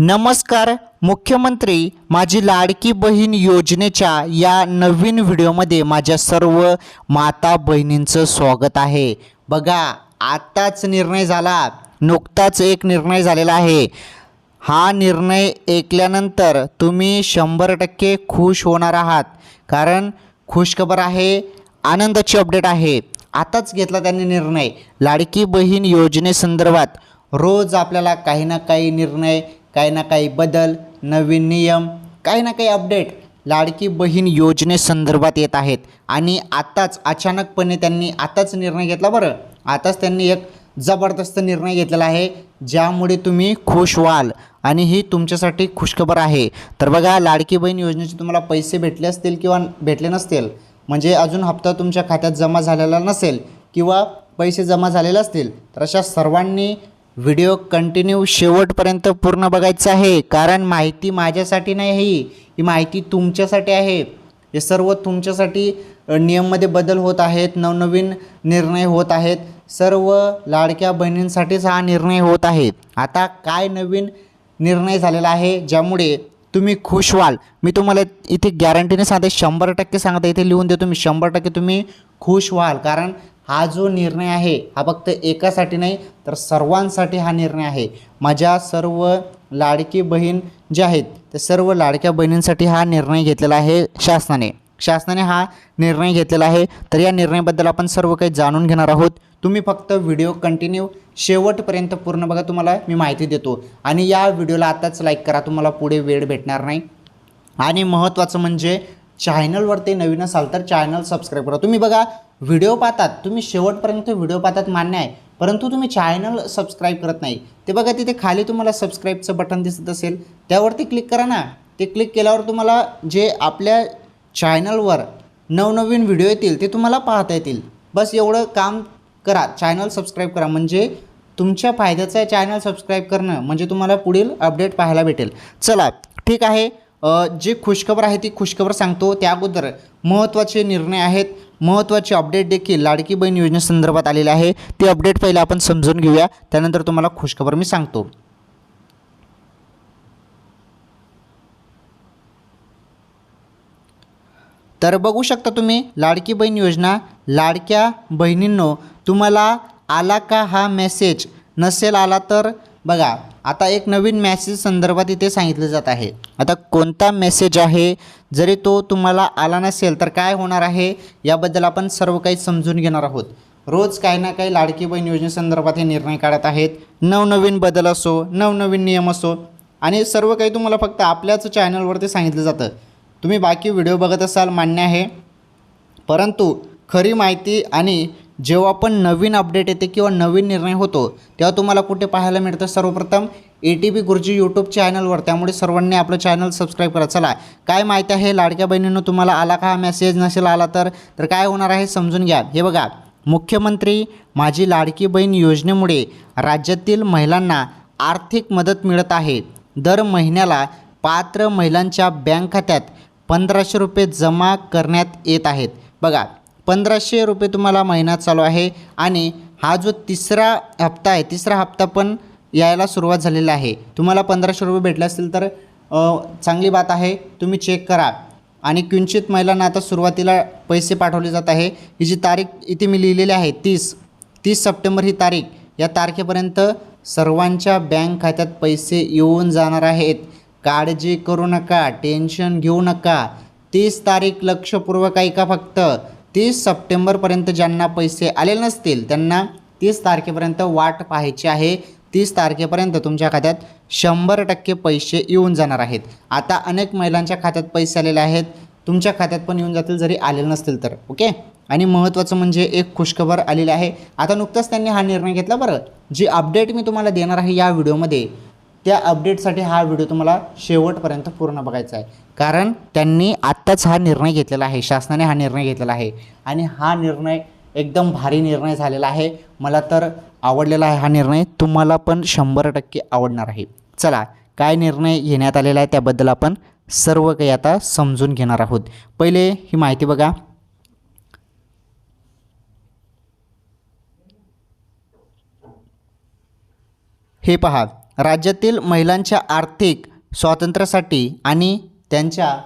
नमस्कार मुख्यमंत्री माझी लाडकी बहीण योजनेच्या या नवीन व्हिडिओमध्ये माझ्या सर्व माता बहिणींचं स्वागत आहे. बघा आत्ताच निर्णय झाला. नुकताच एक निर्णय झालेला आहे. हा निर्णय ऐकल्यानंतर तुम्ही शंभर टक्के खुश होणार आहात. कारण खुशखबर आहे आनंदाची अपडेट आहे. आताच घेतला त्यांनी निर्णय. लाडकी बहीण योजनेसंदर्भात रोज आपल्याला काही ना काही निर्णय काही ना काही बदल नवीन नियम काही ना काही अपडेट लाडकी बहीण योजनेसंदर्भात येत आहेत. आणि आताच अचानकपणे त्यांनी आताच निर्णय घेतला बरं. आताच त्यांनी एक जबरदस्त निर्णय घेतलेला आहे ज्यामुळे तुम्ही खुश व्हाल आणि ही तुमच्यासाठी खुशखबर आहे. तर बघा लाडकी बहीण योजनेचे तुम्हाला पैसे भेटले असतील किंवा भेटले नसतील म्हणजे अजून हप्ता तुमच्या खात्यात जमा झालेला नसेल किंवा पैसे जमा झालेले असतील तर अशा सर्वांनी व्हिडिओ कंटिन्यू शेवटपर्यंत पूर्ण बघायचं आहे. कारण माहिती माझ्यासाठी नाही ही ही माहिती तुमच्यासाठी आहे. हे सर्व तुमच्यासाठी नियममध्ये बदल होत आहेत नवनवीन निर्णय होत आहेत. सर्व लाडक्या बहिणींसाठीच हा निर्णय होत आहे. आता काय नवीन निर्णय झालेला आहे ज्यामुळे तुम्ही खुश व्हाल? मी तुम्हाला इथे गॅरंटीने सांगते शंभर टक्के सांगते इथे लिहून देतो मी शंभर टक्के तुम्ही खुश व्हाल. कारण हा जो निर्णय आहे हा फक्त एकासाठी नाही तर सर्वांसाठी हा निर्णय आहे. माझ्या सर्व लाडकी बहीण जे आहेत त्या सर्व लाडक्या बहिणींसाठी हा निर्णय घेतलेला आहे शासनाने. शासनाने हा निर्णय घेतलेला आहे. तर या निर्णयाबद्दल आपण सर्व काही जाणून घेणार आहोत. तुम्ही फक्त व्हिडिओ कंटिन्यू शेवटपर्यंत पूर्ण बघा तुम्हाला मी माहिती देतो. आणि या व्हिडिओला आताच लाईक करा तुम्हाला पुढे वेळ भेटणार नाही. आणि महत्त्वाचं म्हणजे चॅनलवरती नवीन असाल तर चॅनल सबस्क्राईब करा. तुम्ही बघा व्हिडिओ पाहतात. तुम्ही शेवटपर्यंत व्हिडिओ पाहतात मान्य आहे. परंतु तुम्ही चॅनल सबस्क्राईब करत नाही. ते बघा तिथे खाली तुम्हाला सबस्क्राईबचं बटन दिसत असेल. त्यावरती क्लिक करा ना. ते क्लिक केल्यावर तुम्हाला जे आपल्या चॅनलवर नवनवीन व्हिडिओ येतील ते तुम्हाला पाहता येतील. बस एवढं काम करा. चॅनल सबस्क्राईब करा. म्हणजे तुमच्या फायद्याचं आहे चॅनल सबस्क्राईब करणं. म्हणजे तुम्हाला पुढील अपडेट पाहायला भेटेल. चला ठीक आहे. जी खुशखबर आहे ती खुशखबर सांगतो. त्या अगोदर महत्त्वाचे निर्णय आहेत. महत्त्वाचे अपडेट देखील लाडकी बहीण योजनेसंदर्भात आलेले आहे. ते अपडेट पहिले आपण समजून घेऊया. त्यानंतर तुम्हाला खुशखबर मी सांगतो. तर बघू शकता तुम्ही लाडकी बहीण योजना लाडक्या बहिणींनो तुम्हाला आला का हा मेसेज नसेल आला तर बघा आता एक नवीन मेसेज संदर्भात इथे सांगितलं जात आहे. आता कोणता मेसेज आहे? जरी तो तुम्हाला आला नसेल तर काय होणार आहे? याबद्दल आपण सर्व काही समजून घेणार आहोत. रोज काही ना काही लाडकी बहीण योजनेसंदर्भात हे निर्णय काढत आहेत. नवनवीन बदल असो नवनवीन नियम असो आणि सर्व काही तुम्हाला फक्त आपल्याच चॅनलवरती सांगितलं जातं. तुम्ही बाकी व्हिडिओ बघत असाल मान्य आहे. परंतु खरी माहिती आणि जेव्हा पण नवीन अपडेट येते किंवा नवीन निर्णय होतो तेव्हा तुम्हाला कुठे पाहायला मिळतं? सर्वप्रथम A T P Guruji YouTube चॅनलवर त्यामुळे सर्वांनी आपलं चॅनल सबस्क्राईब करा. चला काय माहिती आहे? लाडक्या बहिणींनो तुम्हाला आला का हा मेसेज नसेल आला तर तर काय होणार आहे समजून घ्या. हे बघा मुख्यमंत्री माझी लाडकी बहीण योजनेमुळे राज्यातील महिलांना आर्थिक मदत मिळत आहे. दर महिन्याला पात्र महिलांच्या बँक खात्यात पंधराशे रुपये जमा करण्यात येत आहेत. बघा पंधराशे रुपये तुम्हाला महिना चालू आहे आणि हा जो तिसरा हप्ता आहे तिसरा हप्ता पण यायला सुरुवात झालेला आहे. तुम्हाला पंधराशे रुपये भेटले असतील तर चांगली बात आहे. तुम्ही चेक करा. आणि किंचित महिलांना आता सुरुवातीला पैसे पाठवले जात आहे. ही जी तारीख इथे मी लिहिलेली आहे तीस तीस सप्टेंबर ही तारीख. या तारखेपर्यंत सर्वांच्या बँक खात्यात पैसे येऊन जाणार आहेत. काळजी करू नका टेन्शन घेऊ नका. तीस तारीख लक्षपूर्वक ऐका फक्त. तीस सप्टेंबरपर्यंत ज्यांना पैसे आलेले नसतील त्यांना तीस तारखेपर्यंत वाट पाहायची आहे. तीस तारखेपर्यंत तुमच्या खात्यात शंभर टक्के पैसे येऊन जाणार आहेत. आता अनेक महिलांच्या खात्यात पैसे आलेले आहेत. तुमच्या खात्यात पण येऊन जातील जरी आलेले नसतील तर ओके? आणि महत्त्वाचं म्हणजे एक खुशखबर आलेली आहे. आता नुकताच त्यांनी हा निर्णय घेतला बरं. जी अपडेट मी तुम्हाला देणार आहे या व्हिडिओमध्ये त्या अपडेटसाठी हा व्हिडिओ तुम्हाला शेवटपर्यंत पूर्ण बघायचा आहे. कारण त्यांनी आत्ताच हा निर्णय घेतलेला आहे. शासनाने हा निर्णय घेतलेला आहे. आणि हा निर्णय एकदम भारी निर्णय झालेला आहे. मला तर आवडलेला आहे हा निर्णय. तुम्हाला पण शंभर टक्के आवडणार आहे. चला काय निर्णय घेण्यात आलेला आहे त्याबद्दल आपण सर्व काही आता समजून घेणार आहोत. पहिले ही माहिती बघा. हे पहा. राज्यातील महिलांच्या आर्थिक स्वातंत्र्यासाठी आणि त्यांच्या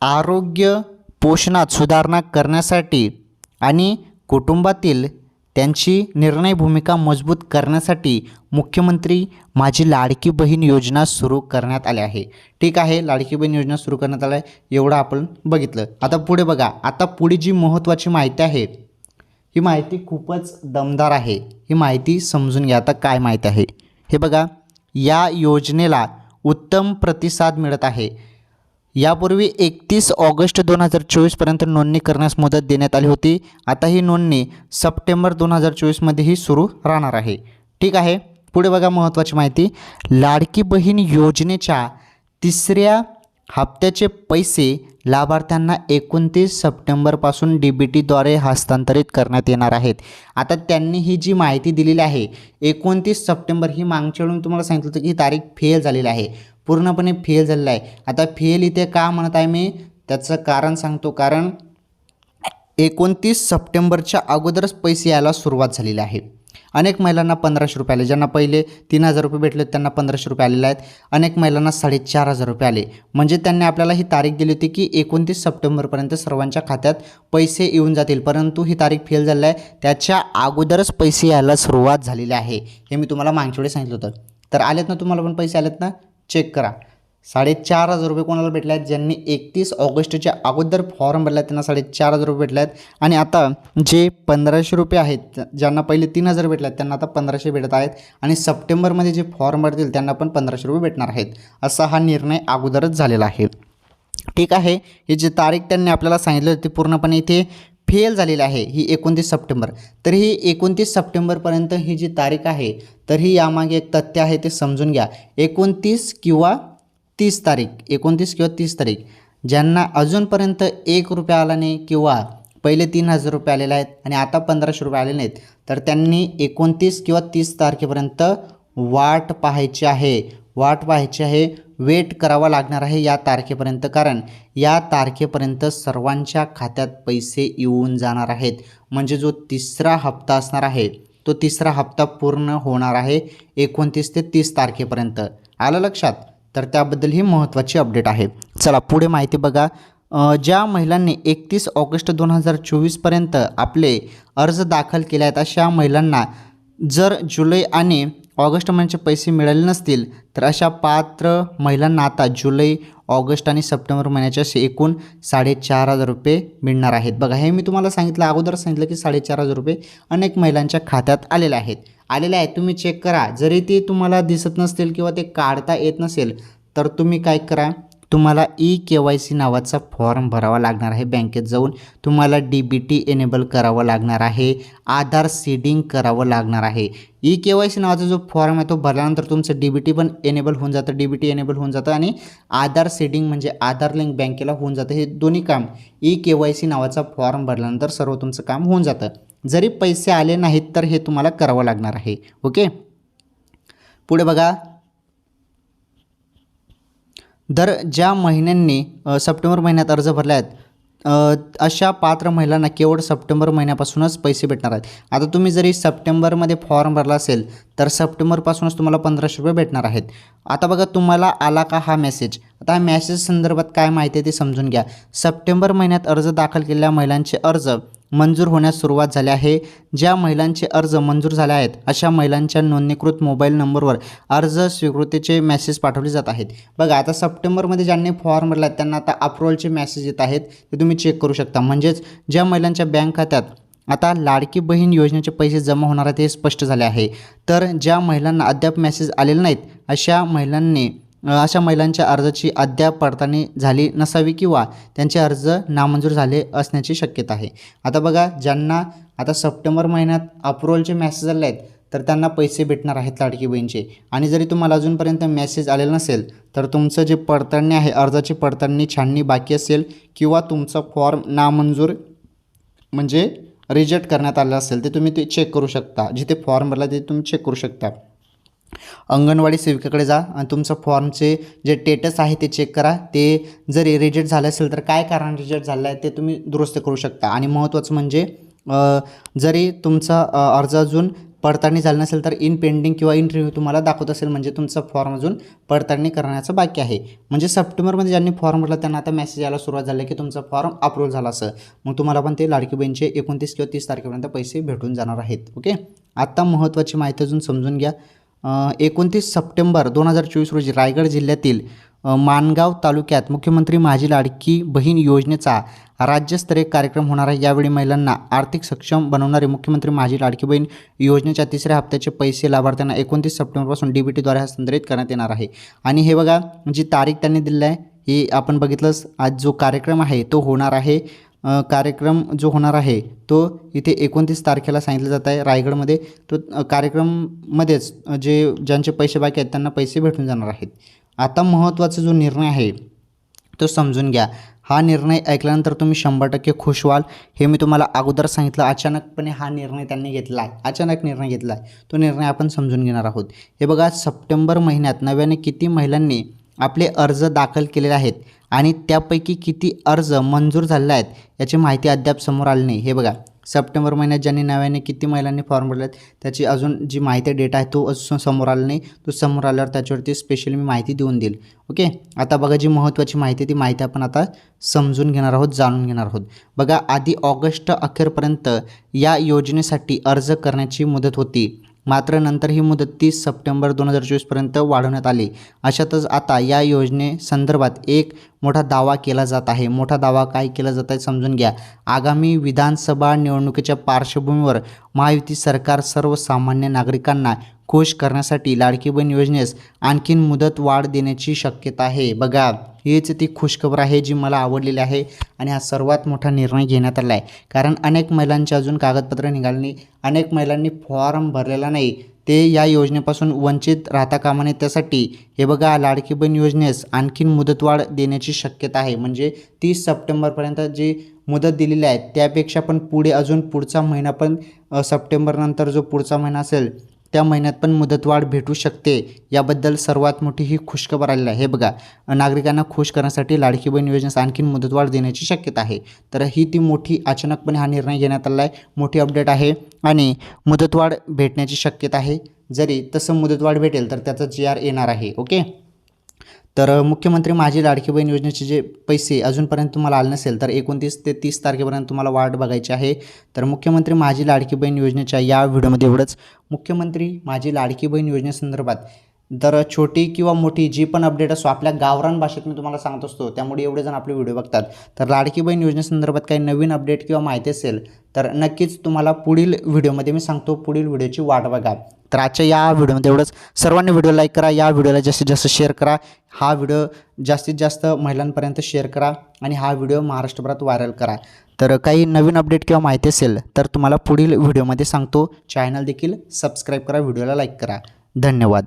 आरोग्य पोषणात सुधारणा करण्यासाठी आणि कुटुंबातील त्यांची निर्णय भूमिका मजबूत करण्यासाठी मुख्यमंत्री माझी लाडकी बहीण योजना सुरू करण्यात आली आहे. ठीक आहे लाडकी बहीण योजना सुरू करण्यात आली आहे. एवढं आपण बघितलं. आता पुढे बघा. आता पुढे जी महत्त्वाची माहिती आहे ही माहिती खूपच दमदार आहे. ही माहिती समजून घ्या. आता काय माहिती आहे? हे बघा. या योजनेला उत्तम प्रतिसाद मिळत आहे. यापूर्वी एकतीस ऑगस्ट दोन हजार चोवीसपर्यंत नोंदणी करण्यास मुदत देण्यात आली होती. आता ही नोंदणी सप्टेंबर दोन हजार चोवीसमध्येही सुरू राहणार आहे. ठीक आहे. पुढे बघा महत्त्वाची माहिती. लाडकी बहीण योजनेच्या तिसऱ्या हप्त्याचे पैसे लाभार्थ्यांना एकोणतीस सप्टेंबरपासून डी बी टीद्वारे हस्तांतरित करण्यात येणार आहेत. आता त्यांनी ही जी माहिती दिलेली आहे एकोणतीस सप्टेंबर ही मागच्या वेळी मी तुम्हाला सांगितलं होतं की ही तारीख फेल झालेली आहे. पूर्णपणे फेल झालेलं आहे. आता फेल इथे का म्हणत आहे मी? त्याचं कारण सांगतो. कारण एकोणतीस सप्टेंबरच्या अगोदरच पैसे यायला सुरुवात झालेली आहे. अनेक महिलांना पंधराशे रुपये आले. ज्यांना पहिले तीन हजार रुपये भेटले त्यांना पंधराशे रुपये आलेले आहेत. अनेक महिलांना साडेचार हजार रुपये आले. म्हणजे त्यांनी आपल्याला ही तारीख दिली होती की एकोणतीस सप्टेंबरपर्यंत सर्वांच्या खात्यात पैसे येऊन जातील. परंतु ही तारीख फेल झाली आहे. त्याच्या अगोदरच पैसे यायला सुरुवात झालेली आहे. हे मी तुम्हाला मागच्या वेळी सांगितलं होतं. तर आलेत ना तुम्हाला पण पैसे आलेत ना? चेक करा. साडेचार हजार रुपये कोणाला भेटले आहेत ज्यांनी एकतीस ऑगस्टच्या अगोदर फॉर्म भरला आहेत त्यांना साडेचार हजार रुपये भेटले आहेत आणि आता जे पंधराशे रुपये आहेत ज्यांना पहिले तीन हजार भेटले आहेत त्यांना आता पंधराशे भेटत आहेत. आणि सप्टेंबरमध्ये जे फॉर्म भरतील त्यांना पण पंधराशे रुपये भेटणार आहेत. असा हा निर्णय अगोदरच झालेला आहे. ठीक आहे ही जी तारीख त्यांनी आपल्याला सांगितली होती पूर्णपणे इथे फेल झालेली आहे ही एकोणतीस सप्टेंबर. तर ही एकोणतीस सप्टेंबरपर्यंत ही जी तारीख आहे तर ही यामागे एक तथ्य आहे ते समजून घ्या. एकोणतीस किंवा तीस तारीख एकोणतीस किंवा तीस तारीख ज्यांना अजूनपर्यंत एक रुपया आला नाही किंवा पहिले तीन हजार रुपये आलेले आहेत आणि आता पंधराशे रुपये आले नाहीत तर त्यांनी एकोणतीस किंवा तीस तारखेपर्यंत वाट पाहायची आहे. वाट पाहायची आहे वेट करावा लागणार आहे या तारखेपर्यंत कारण या तारखेपर्यंत सर्वांच्या खात्यात पैसे येऊन जाणार आहेत. म्हणजे जो तिसरा हप्ता असणार आहे तो तिसरा हप्ता पूर्ण होणार आहे एकोणतीस ते तीस तारखेपर्यंत. आलं लक्षात? तर त्याबद्दल ही महत्त्वाची अपडेट आहे. चला पुढे माहिती बघा. ज्या महिलांनी एकतीस ऑगस्ट दोन हजार चोवीसपर्यंत आपले अर्ज दाखल केले आहेत अशा महिलांना जर जुलै आणि ऑगस्ट महिन्याचे पैसे मिळाले नसतील तर अशा पात्र महिलांना आता जुलै ऑगस्ट आणि सप्टेंबर महिन्याचे असे एकूण साडेचार हजार रुपये मिळणार आहेत. बघा हे मी तुम्हाला सांगितलं अगोदर सांगितलं की साडेचार हजार रुपये अनेक महिलांच्या खात्यात आलेले आहेत. आलेले आहेत तुम्ही चेक करा. जरी ते तुम्हाला दिसत नसतील किंवा ते काढता येत नसेल तर तुम्ही काय करा? तुम्हाला ई के वाय सी नावाचा फॉर्म भरावा लागणार आहे. बँकेत जाऊन तुम्हाला डी बी टी एनेबल करावं लागणार आहे. आधार सीडिंग करावं लागणार आहे. ई के वाय सी नावाचा जो फॉर्म आहे तो भरल्यानंतर तुमचं डी बी टी पण एनेबल होऊन जातं. डी बी टी एनेबल होऊन जातं आणि आधार सीडिंग म्हणजे आधार लिंक बँकेला होऊन जातं. हे दोन्ही काम ई के वाय सी नावाचा फॉर्म भरल्यानंतर सर्व तुमचं काम होऊन जातं. जरी पैसे आले नाहीत तर हे तुम्हाला करावं लागणार आहे. ओके? पुढे बघा. दर ज्या महिन्यांनी सप्टेंबर महिन्यात अर्ज भरले आहेत अशा पात्र महिलांना केवळ सप्टेंबर महिन्यापासूनच पैसे भेटणार आहेत. आता तुम्ही जरी सप्टेंबरमध्ये फॉर्म भरला असेल तर सप्टेंबरपासूनच तुम्हाला पंधराशे रुपये भेटणार आहेत. आता बघा तुम्हाला आला का हा मेसेज आता हा मेसेज संदर्भात काय माहिती आहे ते समजून घ्या. सप्टेंबर महिन्यात अर्ज दाखल केलेल्या महिलांचे अर्ज मंजूर होण्यास सुरुवात झाली आहे. ज्या महिलांचे अर्ज मंजूर झाले आहेत अशा महिलांच्या नोंदणीकृत मोबाईल नंबरवर अर्ज स्वीकृतीचे मेसेज पाठवले जात आहेत. बघा आता सप्टेंबरमध्ये ज्यांनी फॉर्म भरला त्यांना आता अप्रुव्हलचे मेसेज येत आहेत ते तुम्ही चेक करू शकता. म्हणजेच ज्या महिलांच्या बँक खात्यात आता लाडकी बहीण योजनेचे पैसे जमा होणार आहेत हे स्पष्ट झाले आहे. तर ज्या महिलांना अद्याप मेसेज आलेले नाहीत अशा महिलांनी अशा महिलांच्या अर्जाची अद्याप पडताळणी झाली नसावी किंवा त्यांचे अर्ज नामंजूर झाले असण्याची शक्यता आहे. आता बघा ज्यांना आता सप्टेंबर महिन्यात अप्रुव्हलचे मॅसेज आले आहेत तर त्यांना पैसे भेटणार आहेत लाडकी बहीणचे. आणि जरी तुम्हाला अजूनपर्यंत मेसेज आलेला नसेल तर तुमचं जे पडताळणी आहे अर्जाची पडताळणी छाननी बाकी असेल किंवा तुमचा फॉर्म नामंजूर म्हणजे रिजेक्ट करण्यात आलं असेल ते तुम्ही ते चेक करू शकता. जिथे फॉर्म भरला ते तुम्ही चेक करू शकता. अंगणवाडी सेविकेकडे जा आणि तुमचं फॉर्मचे जे टेटस आहे ते चेक करा. ते जरी रिजेक्ट झालं असेल तर काय कारण रिजेक्ट झालं आहे ते तुम्ही दुरुस्त करू शकता. आणि महत्त्वाचं म्हणजे जरी तुमचा अर्ज अजून पडताळणी झाली नसेल तर इन पेंडिंग किंवा इन रिव्ह्यू तुम्हाला दाखवत असेल म्हणजे तुमचा फॉर्म अजून पडताळणी करण्याचं बाकी आहे. म्हणजे सप्टेंबरमध्ये ज्यांनी फॉर्म भरला त्यांना आता मेसेज यायला सुरुवात झाली की तुमचा फॉर्म अप्रूव्ह झाला असं. मग तुम्हाला पण ते लाडकी बहीणचे एकोणतीस किंवा तीस तारखेपर्यंत पैसे भेटून जाणार आहेत. ओके आत्ता महत्त्वाची माहिती अजून समजून घ्या. एकोणतीस सप्टेंबर दोन हजार चोवीस रोजी रायगड जिल्ह्यातील मानगाव माणगाव तालुक्यात मुख्यमंत्री माझी लाडकी बहीण योजनेचा राज्यस्तरीय कार्यक्रम होणार आहे. यावेळी महिलांना आर्थिक सक्षम बनवणारे मुख्यमंत्री माझी लाडकी बहीण योजनेच्या तिसऱ्या हप्त्याचे पैसे लाभार्थ्यांना एकोणतीस सप्टेंबरपासून डी बी टीद्वारे हस्तांतरित करण्यात येणार आहे. आणि हे बघा जी तारीख त्यांनी दिली आहे ही आपण बघितलंच. आज जो कार्यक्रम आहे तो होणार आहे कार्यक्रम जो होणार आहे तो इथे एकोणतीस तारखेला सांगितलं जात आहे रायगडमध्ये. तो कार्यक्रममध्येच जे ज्यांचे पैसे बाकी आहेत त्यांना पैसे भेटून जाणार आहेत. आता महत्त्वाचा जो निर्णय आहे तो समजून घ्या. हा निर्णय ऐकल्यानंतर तुम्ही शंभर टक्के खुश व्हाल. हे मी तुम्हाला अगोदर सांगितलं अचानकपणे हा निर्णय त्यांनी घेतला आहे. अचानक निर्णय घेतला आहे. तो निर्णय आपण समजून घेणार आहोत. हे बघा सप्टेंबर महिन्यात नव्याने किती महिलांनी आपले अर्ज दाखल केलेले आहेत. आणि त्यापैकी किती अर्ज मंजूर झालेले आहेत याची माहिती अद्याप समोर आली नाही. हे बघा सप्टेंबर महिन्यात ज्यांनी नव्याने किती महिलांनी फॉर्म भरले आहेत त्याची अजून जी माहिती डेटा आहे तो अजून समोर आला नाही. तो समोर आल्यावर त्याच्यावरती स्पेशली मी माहिती देऊन देईल. ओके? आता बघा जी महत्त्वाची माहिती आहे, ती माहिती आपण आता समजून घेणार आहोत जाणून घेणार आहोत. बघा आधी ऑगस्ट अखेरपर्यंत या योजनेसाठी अर्ज करण्याची मुदत होती. मात्र नंतर ही मुदत तीस सप्टेंबर दोन हजार चोवीसपर्यंत वाढवण्यात आली. अशातच आता या योजनेसंदर्भात एक मोठा दावा केला जात आहे. मोठा दावा काय केला जात आहे समजून घ्या. आगामी विधानसभा निवडणुकीच्या पार्श्वभूमीवर महायुती सरकार सर्वसामान्य नागरिकांना खुश करण्यासाठी लाडकी बहीण योजनेस आणखीन मुदत वाढ देण्याची शक्यता आहे. बघा. हीच ती खुशखबर आहे जी मला आवडलेली आहे आणि हा सर्वात मोठा निर्णय घेण्यात आला आहे. कारण अनेक महिलांची अजून कागदपत्र निघाली नाही. अनेक महिलांनी फॉर्म भरलेला नाही. ते या योजनेपासून वंचित राहता कामा नये. त्यासाठी हे बघा लाडकी बहीण योजनेस आणखीन मुदतवाढ देण्याची शक्यता आहे. म्हणजे तीस सप्टेंबरपर्यंत जी मुदत दिलेली आहे त्यापेक्षा पण पुढे अजून पुढचा महिना पण सप्टेंबरनंतर जो पुढचा महिना असेल त्या महिन्यात पण मुदतवाढ भेटू शकते. याबद्दल सर्वात मोठी ही खुशखबर आलेली आहे. हे बघा नागरिकांना खुश करण्यासाठी लाडकी बहीण योजनेस आणखीन मुदतवाढ देण्याची शक्यता आहे. तर ही ती मोठी अचानकपणे हा निर्णय घेण्यात आला आहे. मोठी अपडेट आहे आणि मुदतवाढ भेटण्याची शक्यता आहे. जरी तसं मुदतवाढ भेटेल तर त्याचा जी आर येणार आहे. ओके? तर मुख्यमंत्री माझी लाडकी बहीण योजनेचे जे पैसे अजूनपर्यंत तुम्हाला आले नसेल तर एकोणतीस ते तीस तारखेपर्यंत तुम्हाला वाट बघायची आहे. तर मुख्यमंत्री माझी लाडकी बहीण योजनेच्या या व्हिडिओमध्ये एवढंच. मुख्यमंत्री माझी लाडकी बहीण योजनेसंदर्भात तर छोटी किंवा मोठी जी पण अपडेट असो आपल्या गावरान भाषेत मी तुम्हाला सांगत असतो त्यामुळे एवढे जण आपले व्हिडिओ बघतात. तर लाडकी बहीण योजनेसंदर्भात काही नवीन अपडेट किंवा माहिती असेल तर नक्कीच तुम्हाला पुढील व्हिडिओमध्ये मी सांगतो पुढील व्हिडिओची वाट बघा. तर आजच्या या व्हिडिओमध्ये एवढंच. सर्वांनी व्हिडिओ लाईक करा या व्हिडिओला जास्तीत जास्त शेअर करा. हा व्हिडिओ जास्तीत जास्त महिलांपर्यंत शेअर करा आणि हा व्हिडिओ महाराष्ट्रभरात व्हायरल करा. तर काही नवीन अपडेट किंवा माहिती असेल तर तुम्हाला पुढील व्हिडिओमध्ये सांगतो. चॅनल देखील सबस्क्राईब करा व्हिडिओला लाईक करा. धन्यवाद.